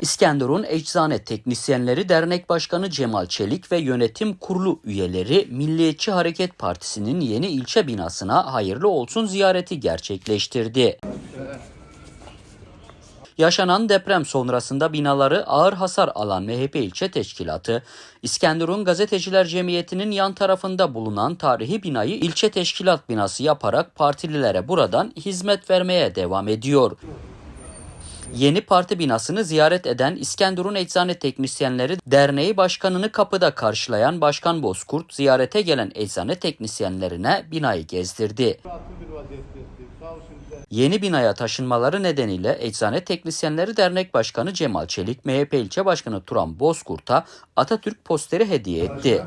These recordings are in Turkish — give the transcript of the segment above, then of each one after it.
İskenderun Eczane Teknisyenleri Dernek Başkanı Cemal Çelik ve yönetim kurulu üyeleri Milliyetçi Hareket Partisi'nin yeni ilçe binasına hayırlı olsun ziyareti gerçekleştirdi. Yaşanan deprem sonrasında binaları ağır hasar alan MHP ilçe teşkilatı, İskenderun Gazeteciler Cemiyeti'nin yan tarafında bulunan tarihi binayı ilçe teşkilat binası yaparak partililere buradan hizmet vermeye devam ediyor. Yeni parti binasını ziyaret eden İskenderun Eczane Teknisyenleri Derneği Başkanı'nı kapıda karşılayan Başkan Bozkurt, ziyarete gelen eczane teknisyenlerine binayı gezdirdi. Yeni binaya taşınmaları nedeniyle Eczane Teknisyenleri Dernek Başkanı Cemal Çelik, MHP ilçe başkanı Turan Bozkurt'a Atatürk posteri hediye etti.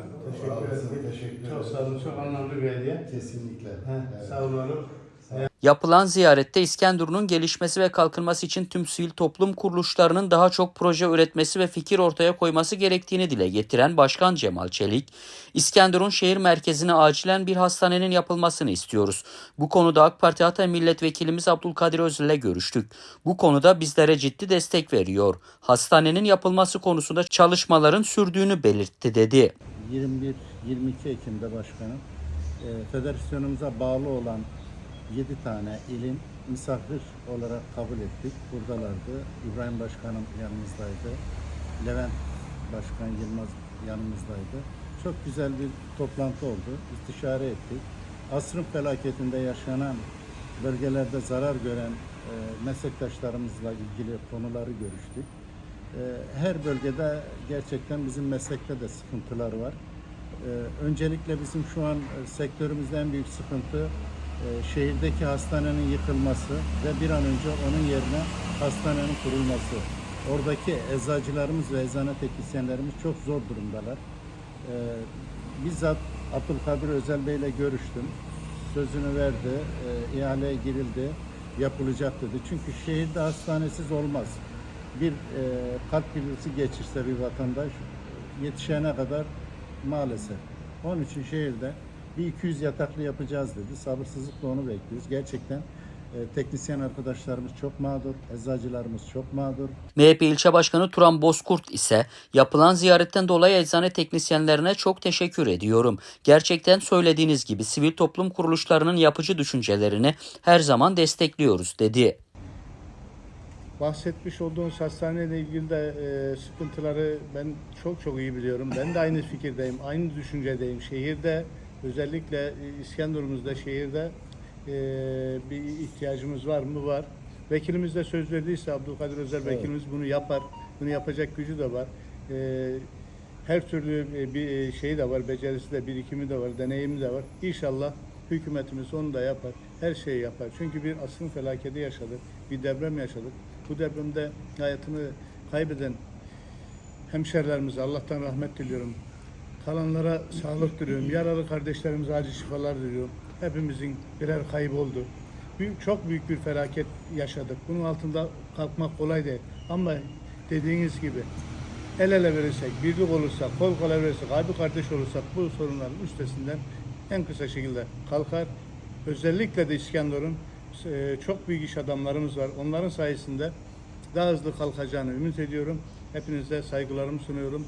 Çok sağ olun, çok anlamlı bir hediye. Kesinlikle. He, Sağ olun. Yapılan ziyarette İskenderun'un gelişmesi ve kalkınması için tüm sivil toplum kuruluşlarının daha çok proje üretmesi ve fikir ortaya koyması gerektiğini dile getiren Başkan Cemal Çelik, İskenderun şehir merkezine acilen bir hastanenin yapılmasını istiyoruz. Bu konuda AK Parti Hatay Milletvekilimiz Abdülkadir Özel ile görüştük. Bu konuda bizlere ciddi destek veriyor. Hastanenin yapılması konusunda çalışmaların sürdüğünü belirtti dedi. 21-22 Ekim'de başkanım e, federasyonumuza bağlı olan 7 tane ilin misafir olarak kabul ettik. Buradalardı. İbrahim Başkanım yanımızdaydı. Levent Başkan Yılmaz yanımızdaydı. Çok güzel bir toplantı oldu. İstişare ettik. Asrın felaketinde yaşanan bölgelerde zarar gören e, meslektaşlarımızla ilgili konuları görüştük. E, her bölgede gerçekten bizim meslekte de sıkıntılar var. Ee, öncelikle bizim şu an e, sektörümüzde en büyük sıkıntı e, şehirdeki hastanenin yıkılması ve bir an önce onun yerine hastanenin kurulması. Oradaki eczacılarımız ve eczane teknisyenlerimiz çok zor durumdalar. Ee, bizzat Abdülkadir Özel Bey ile görüştüm. Sözünü verdi, e, ihaleye girildi, yapılacak dedi. Çünkü şehirde hastanesiz olmaz. Bir e, kalp krizi geçirse bir vatandaş yetişene kadar maalesef. Onun için şehirde bir 200 yataklı yapacağız dedi. Sabırsızlıkla onu bekliyoruz. Gerçekten e, teknisyen arkadaşlarımız çok mağdur, eczacılarımız çok mağdur. MHP ilçe başkanı Turan Bozkurt ise yapılan ziyaretten dolayı eczane teknisyenlerine çok teşekkür ediyorum. Gerçekten söylediğiniz gibi sivil toplum kuruluşlarının yapıcı düşüncelerini her zaman destekliyoruz dedi. Bahsetmiş olduğunuz hastaneyle ilgili de e, sıkıntıları ben çok çok iyi biliyorum. Ben de aynı fikirdeyim, aynı düşüncedeyim. Şehirde özellikle e, İskenderun'umuzda şehirde e, bir ihtiyacımız var mı? Var. Vekilimiz de söz verdiyse Abdülkadir Özel vekilimiz bunu yapar. Bunu yapacak gücü de var. E, her türlü e, bir şeyi de var, becerisi de, birikimi de var, deneyimi de var. İnşallah hükümetimiz onu da yapar. Her şeyi yapar. Çünkü bir asrın felaketi yaşadık. Bir deprem yaşadık. Bu depremde hayatını kaybeden hemşerilerimize Allah'tan rahmet diliyorum. Kalanlara sağlık diliyorum. Yaralı kardeşlerimize acil şifalar diliyorum. Hepimizin birer kaybı oldu. Büyük, çok büyük bir felaket yaşadık. Bunun altında kalkmak kolay değil. Ama dediğiniz gibi el ele verirsek, birlik olursak, kol kola verirsek, abi kardeş olursak bu sorunların üstesinden en kısa şekilde kalkar. Özellikle de İskenderun e, çok büyük iş adamlarımız var. Onların sayesinde daha hızlı kalkacağını ümit ediyorum. Hepinize saygılarımı sunuyorum.